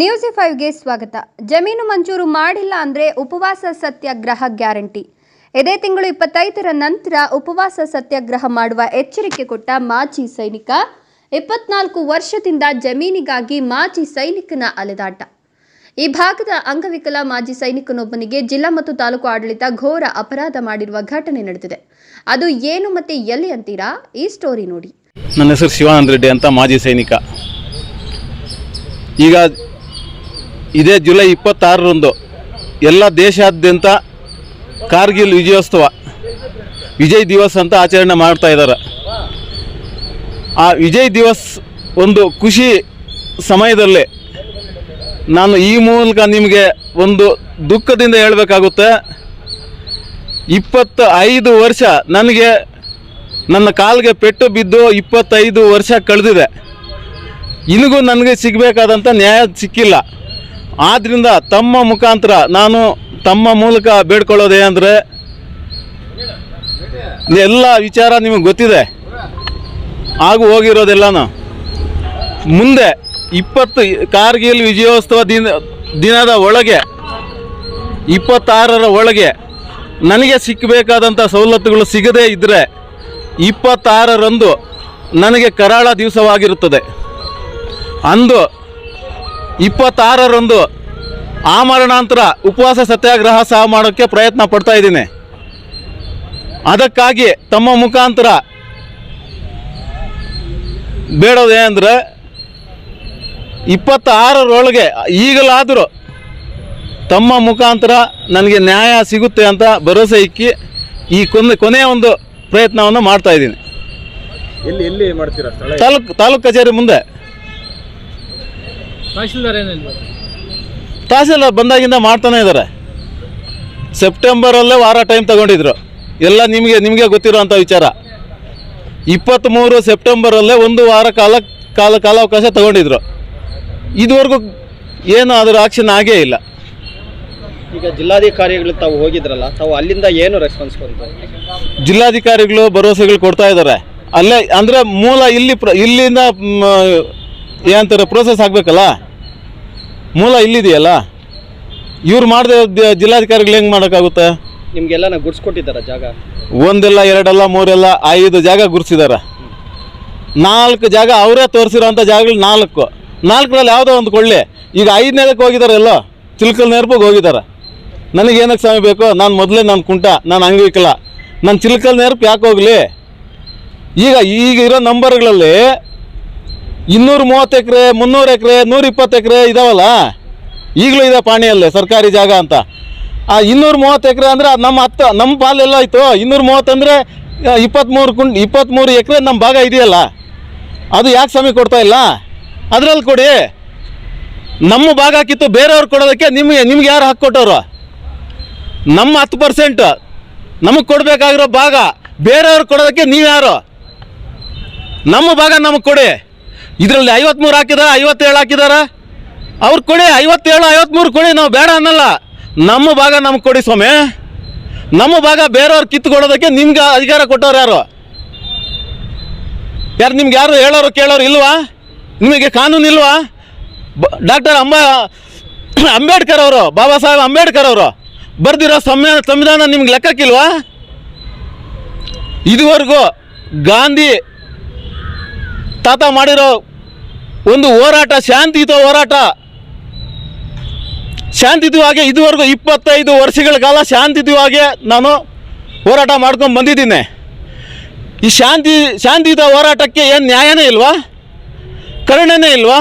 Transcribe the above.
News ಫೈವ್ಗೆ ಸ್ವಾಗತ. ಜಮೀನು ಮಂಜೂರು ಮಾಡಿಲ್ಲ ಅಂದರೆ ಉಪವಾಸ ಸತ್ಯಾಗ್ರಹ ಗ್ಯಾರಂಟಿ. ಇದೇ ತಿಂಗಳು ಇಪ್ಪತ್ತೈದರ ನಂತರ ಉಪವಾಸ ಸತ್ಯಾಗ್ರಹ ಮಾಡುವ ಎಚ್ಚರಿಕೆ ಕೊಟ್ಟ ಮಾಜಿ ಸೈನಿಕ. ಇಪ್ಪತ್ನಾಲ್ಕು ವರ್ಷದಿಂದ ಜಮೀನಿಗಾಗಿ ಮಾಜಿ ಸೈನಿಕನ ಅಲೆದಾಟ. ಈ ಭಾಗದ ಅಂಗವಿಕಲ ಮಾಜಿ ಸೈನಿಕನೊಬ್ಬನಿಗೆ ಜಿಲ್ಲಾ ಮತ್ತು ತಾಲೂಕು ಆಡಳಿತ ಘೋರ ಅಪರಾಧ ಮಾಡಿರುವ ಘಟನೆ ನಡೆದಿದೆ. ಅದು ಏನು ಮತ್ತೆ ಎಲ್ಲಿ ಅಂತೀರಾ? ಈ ಸ್ಟೋರಿ ನೋಡಿ. ನನ್ನ ಹೆಸರು ಶಿವಾನಂದ ರೆಡ್ಡಿ ಅಂತ ಮಾಜಿ ಸೈನಿಕ. ಈಗ ಇದೇ ಜುಲೈ ಇಪ್ಪತ್ತಾರರಂದು ಎಲ್ಲ ದೇಶಾದ್ಯಂತ ಕಾರ್ಗಿಲ್ ವಿಜಯೋತ್ಸವ, ವಿಜಯ್ ದಿವಸ್ ಅಂತ ಆಚರಣೆ ಮಾಡ್ತಾ ಇದ್ದಾರೆ. ಆ ವಿಜಯ್ ದಿವಸ್ ಒಂದು ಖುಷಿ ಸಮಯದಲ್ಲಿ ನಾನು ಈ ಮೂಲಕ ನಿಮಗೆ ಒಂದು ದುಃಖದಿಂದ ಹೇಳಬೇಕಾಗುತ್ತೆ. ಇಪ್ಪತ್ತ ಐದು ವರ್ಷ ನನಗೆ ನನ್ನ ಕಾಲಿಗೆ ಪೆಟ್ಟು ಬಿದ್ದು ಇಪ್ಪತ್ತೈದು ವರ್ಷ ಕಳೆದಿದೆ. ಇನಿಗೂ ನನಗೆ ಸಿಗಬೇಕಾದಂಥ ನ್ಯಾಯ ಸಿಕ್ಕಿಲ್ಲ. ಆದ್ದರಿಂದ ತಮ್ಮ ಮುಖಾಂತರ ನಾನು ತಮ್ಮ ಮೂಲಕ ಬೇಡ್ಕೊಳ್ಳೋದೇ ಅಂದರೆ ಎಲ್ಲ ವಿಚಾರ ನಿಮಗೆ ಗೊತ್ತಿದೆ. ಹಾಗೂ ಹೋಗಿರೋದೆಲ್ಲನೂ ಮುಂದೆ ಇಪ್ಪತ್ತು ಕಾರ್ಗಿಲ್ ವಿಜಯೋತ್ಸವ ದಿನ, ದಿನದ ಒಳಗೆ, ಇಪ್ಪತ್ತಾರರ ಒಳಗೆ ನನಗೆ ಸಿಕ್ಕಬೇಕಾದಂಥ ಸವಲತ್ತುಗಳು ಸಿಗದೇ ಇದ್ದರೆ ಇಪ್ಪತ್ತಾರರಂದು ನನಗೆ ಕರಾಳ ದಿವಸವಾಗಿರುತ್ತದೆ. ಅಂದು ಇಪ್ಪತ್ತಾರರಂದು ಆ ಮರಣಾಂತರ ಉಪವಾಸ ಸತ್ಯಾಗ್ರಹ ಸಹ ಮಾಡೋಕ್ಕೆ ಪ್ರಯತ್ನ ಪಡ್ತಾ ಇದ್ದೀನಿ. ಅದಕ್ಕಾಗಿ ತಮ್ಮ ಮುಖಾಂತರ ಬೇಡೋದೇ ಅಂದರೆ ಇಪ್ಪತ್ತಾರರೊಳಗೆ ಈಗಲಾದರೂ ತಮ್ಮ ಮುಖಾಂತರ ನನಗೆ ನ್ಯಾಯ ಸಿಗುತ್ತೆ ಅಂತ ಭರವಸೆ ಇಕ್ಕಿ ಈ ಕೊನೆ ಕೊನೆಯ ಒಂದು ಪ್ರಯತ್ನವನ್ನು ಮಾಡ್ತಾ ಇದ್ದೀನಿ. ಎಲ್ಲಿ ಎಲ್ಲಿ ಮಾಡ್ತೀರಾ ಸ್ಥಳ? ತಾಲೂಕು ತಾಲೂಕು ಕಚೇರಿ ಮುಂದೆ. ಏನಿಲ್ಲ ತಹಸೀಲ್ದಾರ್ ಬಂದಾಗಿಂದ ಮಾಡ್ತಾನೆ ಇದ್ದಾರೆ. ಸೆಪ್ಟೆಂಬರಲ್ಲೇ ವಾರ ಟೈಮ್ ತಗೊಂಡಿದ್ರು. ಎಲ್ಲ ನಿಮಗೆ ನಿಮಗೆ ಗೊತ್ತಿರೋಂಥ ವಿಚಾರ. ಇಪ್ಪತ್ತ್ಮೂರು ಸೆಪ್ಟೆಂಬರಲ್ಲೇ ಒಂದು ವಾರ ಕಾಲ ಕಾಲ ಕಾಲಾವಕಾಶ ತಗೊಂಡಿದ್ರು. ಇದುವರೆಗೂ ಏನು ಅದರ ಆಕ್ಷನ್ ಆಗೇ ಇಲ್ಲ. ಈಗ ಜಿಲ್ಲಾಧಿಕಾರಿಗಳು ತಾವು ಹೋಗಿದ್ರಲ್ಲ ತಾವು ಅಲ್ಲಿಂದ ಏನು ರೆಸ್ಪಾನ್ಸ್ ಬಂತು? ಜಿಲ್ಲಾಧಿಕಾರಿಗಳು ಭರವಸೆಗಳು ಕೊಡ್ತಾ ಇದ್ದಾರೆ. ಅಲ್ಲೇ ಅಂದರೆ ಮೂಲ ಇಲ್ಲಿ ಪ್ರ ಇಲ್ಲಿಂದ ಮ್, ಏನಂತಾರೆ ಪ್ರೋಸೆಸ್ ಆಗಬೇಕಲ್ಲ? ಮೂಲ ಇಲ್ಲಿದೆಯಲ್ಲ? ಇವ್ರು ಮಾಡಿದೆ ಜಿಲ್ಲಾಧಿಕಾರಿಗಳು ಹೆಂಗೆ ಮಾಡೋಕ್ಕಾಗುತ್ತೆ? ನಿಮಗೆಲ್ಲ ಗುಡ್ಸ್ಕೊಟ್ಟಿದ್ದಾರೆ ಜಾಗ? ಒಂದೆಲ್ಲ ಎರಡಲ್ಲ ಮೂರೆಲ್ಲ ಐದು ಜಾಗ ಗುರ್ಸಿದ್ದಾರೆ ನಾಲ್ಕು ಜಾಗ ಅವರೇ ತೋರಿಸಿರೋಂಥ ಜಾಗಗಳು ನಾಲ್ಕು. ನಾಲ್ಕರಲ್ಲಿ ಯಾವುದೋ ಒಂದು ಕೊಳ್ಳಿ. ಈಗ ಐದನೇದಕ್ಕೆ ಹೋಗಿದ್ದಾರೆ ಎಲ್ಲೋ? ಚಿಲ್ಕಲ್ ನೆರ್ಪಿಗೆ ಹೋಗಿದ್ದಾರೆ ನನಗೆ ಏನಕ್ಕೆ ಸ್ವಾಮಿ ಬೇಕು? ನಾನು ಮೊದಲೇ ನಾನು ಕುಂಟ ನಾನು ಅಂಗವಿಕಲ. ನಾನು ಚಿಲ್ಕಲ್ ನೆರ್ಪು ಯಾಕೆ ಹೋಗಲಿ? ಈಗ ಈಗ ಇರೋ ನಂಬರ್ಗಳಲ್ಲಿ ಇನ್ನೂರು ಮೂವತ್ತು ಎಕರೆ, ಮುನ್ನೂರು ಎಕರೆ ನೂರ ಇಪ್ಪತ್ತು ಎಕರೆ ಇದಾವಲ್ಲ? ಈಗಲೂ ಇದೆ ಪಾಣಿಯಲ್ಲೇ, ಸರ್ಕಾರಿ ಜಾಗ ಅಂತ. ಆ ಇನ್ನೂರ ಮೂವತ್ತು ಎಕರೆ ಅಂದರೆ ಅದು ನಮ್ಮ ಹತ್ತು, ನಮ್ಮ ಪಾಲೆಲ್ಲ ಆಯಿತು. ಮೂವತ್ತು ಅಂದರೆ ಇಪ್ಪತ್ತ್ಮೂರು ಕುಂಟ್ ಇಪ್ಪತ್ತ್ಮೂರು ಎಕರೆ ನಮ್ಮ ಭಾಗ ಇದೆಯಲ್ಲ? ಅದು ಯಾಕೆ ಸಮಯ ಕೊಡ್ತಾ ಇಲ್ಲ? ಅದರಲ್ಲಿ ಕೊಡಿ. ನಮ್ಮ ಭಾಗ ಕಿತ್ತು ಬೇರೆಯವ್ರು ಕೊಡೋದಕ್ಕೆ ನಿಮಗೆ, ನಿಮ್ಗೆ ಯಾರು ಹಕ್ಕು ಕೊಟ್ಟವರು? ನಮ್ಮ ಹತ್ತು ಪರ್ಸೆಂಟ್ ನಮಗೆ ಕೊಡಬೇಕಾಗಿರೋ ಭಾಗ ಬೇರೆಯವ್ರು ಕೊಡೋದಕ್ಕೆ ನೀವು ಯಾರು ನಮ್ಮ ಭಾಗ ನಮಗೆ ಕೊಡಿ. ಇದರಲ್ಲಿ ಐವತ್ಮೂರು ಹಾಕಿದಾರ, ಐವತ್ತೇಳು ಹಾಕಿದಾರ. ಅವ್ರು ಕೊಡಿ, ಐವತ್ತೇಳು, ಐವತ್ಮೂರು ಕೊಡಿ, ನಾವು ಬೇಡ ಅನ್ನಲ್ಲ. ನಮ್ಮ ಭಾಗ ನಮ್ಗೆ ಕೊಡಿ ಸ್ವಾಮಿ. ನಮ್ಮ ಭಾಗ ಬೇರೆಯವ್ರು ಕಿತ್ತು ಕೊಡೋದಕ್ಕೆ ನಿಮ್ಗೆ ಅಧಿಕಾರ ಕೊಟ್ಟವ್ರು ಯಾರು? ಯಾರು ನಿಮ್ಗೆ ಯಾರು ಹೇಳೋರು ಕೇಳೋರು ಇಲ್ವಾ? ನಿಮಗೆ ಕಾನೂನು ಇಲ್ವಾ? ಡಾಕ್ಟರ್ ಅಂಬ, ಅಂಬೇಡ್ಕರ್ ಅವರು, ಬಾಬಾ ಸಾಹೇಬ್ ಅಂಬೇಡ್ಕರ್ ಅವರು, ಬರ್ದಿರೋ ಸಂವಿಧಾನ ಸಂವಿಧಾನ ನಿಮ್ಗೆ ಲೆಕ್ಕಕ್ಕಿಲ್ವಾ? ಇದುವರೆಗೂ ಗಾಂಧಿ ತಾತ ಮಾಡಿರೋ ಒಂದು ಹೋರಾಟ, ಶಾಂತಿಯುತ ಹೋರಾಟ. ಶಾಂತಿಯುತವಾಗಿ ಇದುವರೆಗೂ ಇಪ್ಪತ್ತೈದು ವರ್ಷಗಳ ಕಾಲ ಶಾಂತಿಯುತವಾಗಿ ನಾನು ಹೋರಾಟ ಮಾಡ್ಕೊಂಡು ಬಂದಿದ್ದೀನಿ. ಈ ಶಾಂತಿ, ಶಾಂತಿಯುತ ಹೋರಾಟಕ್ಕೆ ಏನು ನ್ಯಾಯನೇ ಇಲ್ವಾ? ಕರುಣೆನೇ ಇಲ್ವಾ?